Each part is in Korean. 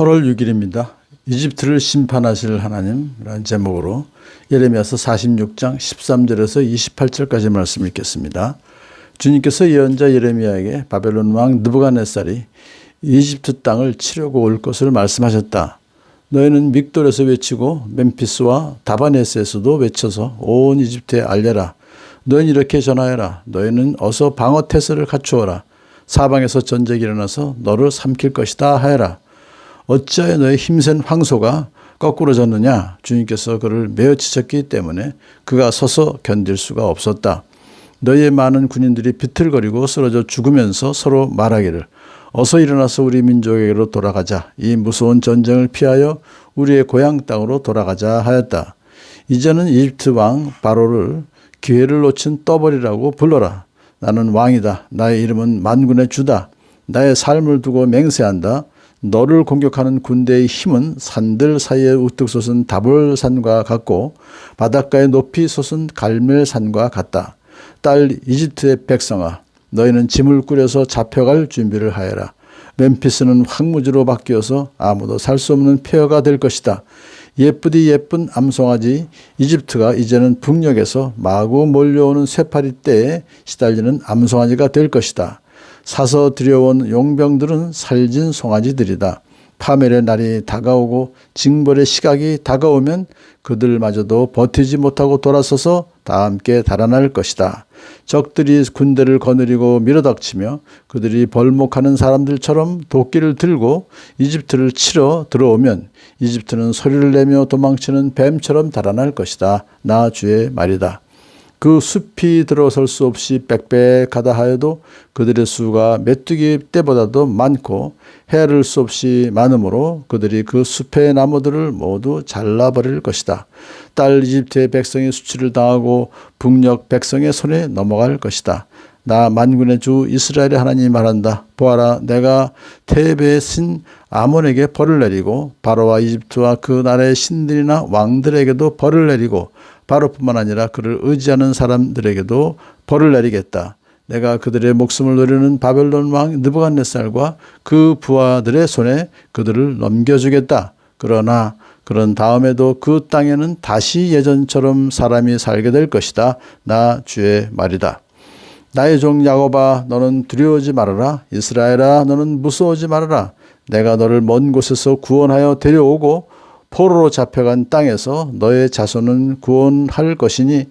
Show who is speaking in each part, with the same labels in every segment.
Speaker 1: 8월 6일입니다. 이집트를 심판하실 하나님이라는 제목으로 예레미야서 46장 13절에서 28절까지 말씀 읽겠습니다. 주님께서 예언자 예레미야에게 바벨론 왕 느부갓네살이 이집트 땅을 치려고 올 것을 말씀하셨다. 너희는 믹돌에서 외치고 멤피스와 다바네스에서도 외쳐서 온 이집트에 알려라. 너희는 이렇게 전하여라. 너희는 어서 방어 태세를 갖추어라. 사방에서 전쟁이 일어나서 너를 삼킬 것이다 하여라. 어찌하여 너의 힘센 황소가 거꾸로 졌느냐? 주님께서 그를 매어 치셨기 때문에 그가 서서 견딜 수가 없었다. 너희의 많은 군인들이 비틀거리고 쓰러져 죽으면서 서로 말하기를 어서 일어나서 우리 민족에게로 돌아가자. 이 무서운 전쟁을 피하여 우리의 고향 땅으로 돌아가자 하였다. 이제는 이집트 왕 바로를 기회를 놓친 떠버리라고 불러라. 나는 왕이다. 나의 이름은 만군의 주다. 나의 삶을 두고 맹세한다. 너를 공격하는 군대의 힘은 산들 사이에 우뚝 솟은 다볼산과 같고 바닷가에 높이 솟은 갈멜산과 같다. 딸 이집트의 백성아, 너희는 짐을 꾸려서 잡혀갈 준비를 하여라. 멤피스는 황무지로 바뀌어서 아무도 살 수 없는 폐허가 될 것이다. 예쁘디 예쁜 암송아지 이집트가 이제는 북녘에서 마구 몰려오는 쇠파리 떼에 시달리는 암송아지가 될 것이다. 사서 들여온 용병들은 살진 송아지들이다. 파멸의 날이 다가오고 징벌의 시각이 다가오면 그들마저도 버티지 못하고 돌아서서 다 함께 달아날 것이다. 적들이 군대를 거느리고 밀어닥치며 그들이 벌목하는 사람들처럼 도끼를 들고 이집트를 치러 들어오면 이집트는 소리를 내며 도망치는 뱀처럼 달아날 것이다. 나 주의 말이다. 그 숲이 들어설 수 없이 빽빽하다 하여도 그들의 수가 메뚜기 때보다도 많고 헤아릴 수 없이 많으므로 그들이 그 숲의 나무들을 모두 잘라버릴 것이다. 딸 이집트의 백성이 수치를 당하고 북녘 백성의 손에 넘어갈 것이다. 나 만군의 주 이스라엘의 하나님 말한다. 보아라, 내가 테베의 신 아몬에게 벌을 내리고 바로와 이집트와 그 나라의 신들이나 왕들에게도 벌을 내리고 바로뿐만 아니라 그를 의지하는 사람들에게도 벌을 내리겠다. 내가 그들의 목숨을 노리는 바벨론 왕 느부갓네살과 그 부하들의 손에 그들을 넘겨주겠다. 그러나 그런 다음에도 그 땅에는 다시 예전처럼 사람이 살게 될 것이다. 나 주의 말이다. 나의 종 야곱아 너는 두려워하지 말아라. 이스라엘아 너는 무서워하지 말아라. 내가 너를 먼 곳에서 구원하여 데려오고 포로로 잡혀간 땅에서 너의 자손은 구원할 것이니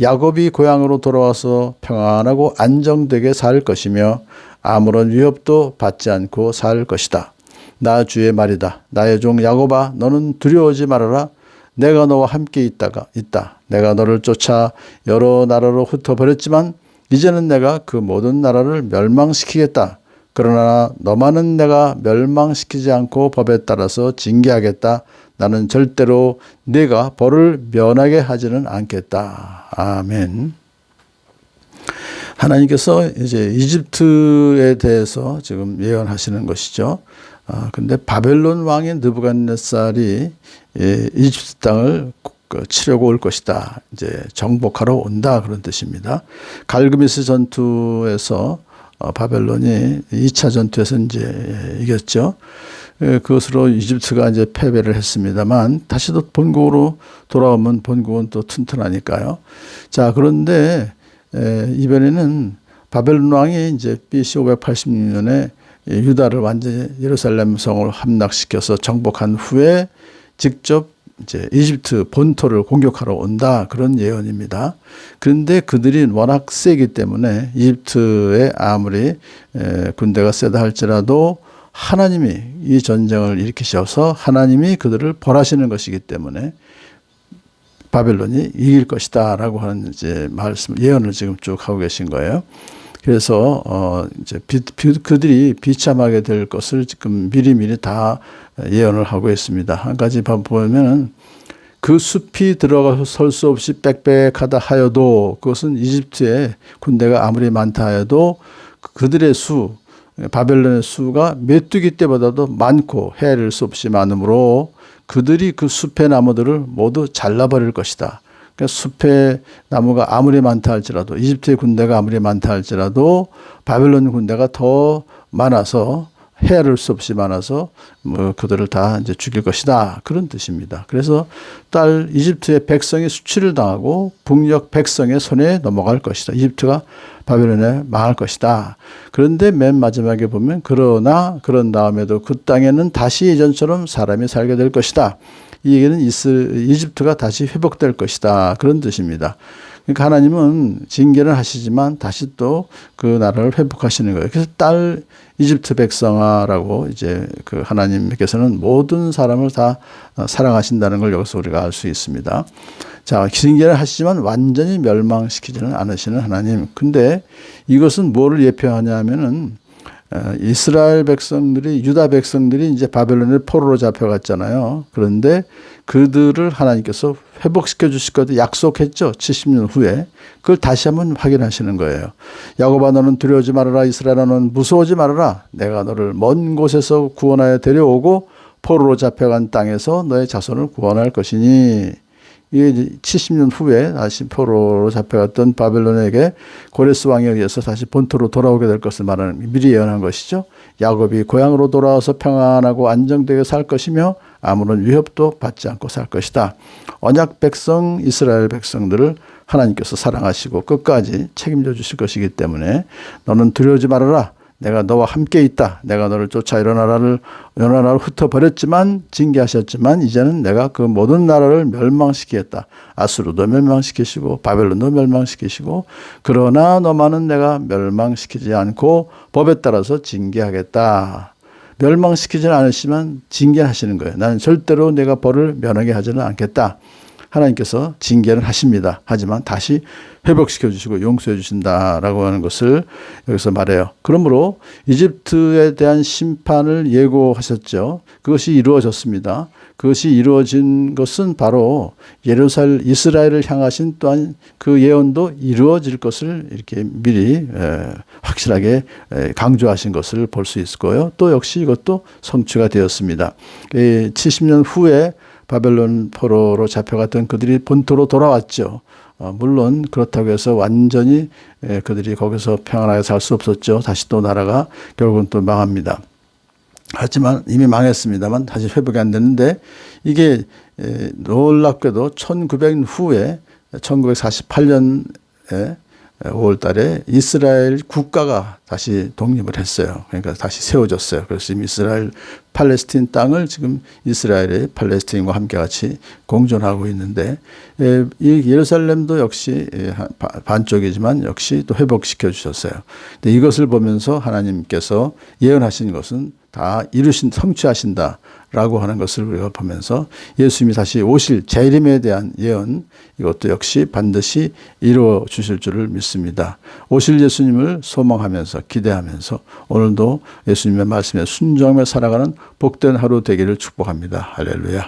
Speaker 1: 야곱이 고향으로 돌아와서 평안하고 안정되게 살 것이며 아무런 위협도 받지 않고 살 것이다. 나 주의 말이다. 나의 종 야곱아 너는 두려워하지 말아라. 내가 너와 함께 있다가 있다. 내가 너를 쫓아 여러 나라로 흩어버렸지만 이제는 내가 그 모든 나라를 멸망시키겠다. 그러나 너만은 내가 멸망시키지 않고 법에 따라서 징계하겠다. 나는 절대로 네가 벌을 면하게 하지는 않겠다. 아멘. 하나님께서 이제 이집트에 대해서 지금 예언하시는 것이죠. 아, 근데 바벨론 왕인 느부갓네살이 예, 이집트 땅을 그 치려고 올 것이다. 이제 정복하러 온다 그런 뜻입니다. 갈그미스 전투에서 어, 바벨론이 2차 전투에서 이제 이겼죠. 예, 그것으로 이집트가 이제 패배를 했습니다만 다시 또 본국으로 돌아오면 본국은 또 튼튼하니까요. 자, 그런데 예, 이번에는 바벨론 왕이 이제 BC 586년에 유다를 완전히 예루살렘 성을 함락시켜서 정복한 후에 직접 이제 이집트 본토를 공격하러 온다 그런 예언입니다. 그런데 그들이 워낙 세기 때문에 이집트에 아무리 군대가 세다 할지라도 하나님이 이 전쟁을 일으키셔서 하나님이 그들을 벌하시는 것이기 때문에 바벨론이 이길 것이다 라고 하는 이제 말씀 예언을 지금 쭉 하고 계신 거예요. 그래서 어 이제 비, 비, 그들이 비참하게 될 것을 지금 미리미리 다 예언을 하고 있습니다. 한 가지 보면은 그 숲이 들어가서 설 수 없이 빽빽하다 하여도 그것은 이집트에 군대가 아무리 많다 하여도 그들의 수 바벨론의 수가 메뚜기 때보다도 많고 헤아릴 수 없이 많으므로 그들이 그 숲의 나무들을 모두 잘라버릴 것이다. 그러니까 숲의 나무가 아무리 많다 할지라도 이집트의 군대가 아무리 많다 할지라도 바벨론 군대가 더 많아서 헤아릴 수 없이 많아서 뭐 그들을 다 이제 죽일 것이다 그런 뜻입니다. 그래서 딸 이집트의 백성이 수치를 당하고 북녘 백성의 손에 넘어갈 것이다. 이집트가 바벨론에 망할 것이다. 그런데 맨 마지막에 보면 그러나 그런 다음에도 그 땅에는 다시 예전처럼 사람이 살게 될 것이다. 이 얘기는 이스, 이집트가 다시 회복될 것이다. 그런 뜻입니다. 그러니까 하나님은 징계를 하시지만 다시 또 그 나라를 회복하시는 거예요. 그래서 딸 이집트 백성아라고 이제 그 하나님께서는 모든 사람을 다 어, 사랑하신다는 걸 여기서 우리가 알 수 있습니다. 자, 징계를 하시지만 완전히 멸망시키지는 않으시는 하나님. 근데 이것은 뭐를 예표하냐 하면은 어, 이스라엘 백성들이 유다 백성들이 이제 바벨론의 포로로 잡혀갔잖아요. 그런데 그들을 하나님께서 회복시켜 주실 것도 약속했죠. 70년 후에. 그걸 다시 한번 확인하시는 거예요. 야곱아 너는 두려워하지 말아라. 이스라엘아 너는 무서워하지 말아라. 내가 너를 먼 곳에서 구원하여 데려오고 포로로 잡혀간 땅에서 너의 자손을 구원할 것이니 이게 이제 70년 후에 다시 포로로 잡혀갔던 바벨론에게 고레스 왕에 의해서 다시 본토로 돌아오게 될 것을 말하는 미리 예언한 것이죠. 야곱이 고향으로 돌아와서 평안하고 안정되게 살 것이며 아무런 위협도 받지 않고 살 것이다. 언약 백성 이스라엘 백성들을 하나님께서 사랑하시고 끝까지 책임져 주실 것이기 때문에 너는 두려워지 말아라. 내가 너와 함께 있다. 내가 너를 쫓아 이런 나라를 여러 나라를 흩어버렸지만 징계하셨지만 이제는 내가 그 모든 나라를 멸망시키겠다. 아수르도 멸망시키시고 바벨론도 멸망시키시고 그러나 너만은 내가 멸망시키지 않고 법에 따라서 징계하겠다. 멸망시키지는 않으시면 징계하시는 거예요. 나는 절대로 내가 벌을 면하게 하지는 않겠다. 하나님께서 징계를 하십니다. 하지만 다시 회복시켜 주시고 용서해 주신다라고 하는 것을 여기서 말해요. 그러므로 이집트에 대한 심판을 예고하셨죠. 그것이 이루어졌습니다. 그것이 이루어진 것은 바로 예루살 이스라엘을 향하신 또한 그 예언도 이루어질 것을 이렇게 미리 확실하게 강조하신 것을 볼수 거예요. 또 역시 이것도 성취가 되었습니다. 70년 후에 바벨론 포로로 잡혀갔던 그들이 본토로 돌아왔죠. 어, 물론 그렇다고 해서 완전히 에, 그들이 거기서 평안하게 살 수 없었죠. 다시 또 나라가 결국은 또 망합니다. 하지만 이미 망했습니다만 다시 회복이 안 됐는데 이게 에, 놀랍게도 1900년 후에 1948년에 5월 달에 이스라엘 국가가 다시 독립을 했어요. 그러니까 다시 세워졌어요. 그래서 지금 이스라엘 팔레스틴 땅을 지금 이스라엘의 팔레스틴과 함께 같이 공존하고 있는데 이 예루살렘도 역시 반쪽이지만 역시 또 회복시켜 주셨어요. 근데 이것을 보면서 하나님께서 예언하신 것은 다 이루신 성취하신다. 라고 하는 것을 우리가 보면서 예수님이 다시 오실 재림에 대한 예언 이것도 역시 반드시 이루어 주실 줄을 믿습니다. 오실 예수님을 소망하면서 기대하면서 오늘도 예수님의 말씀에 순종하며 살아가는 복된 하루 되기를 축복합니다. 할렐루야.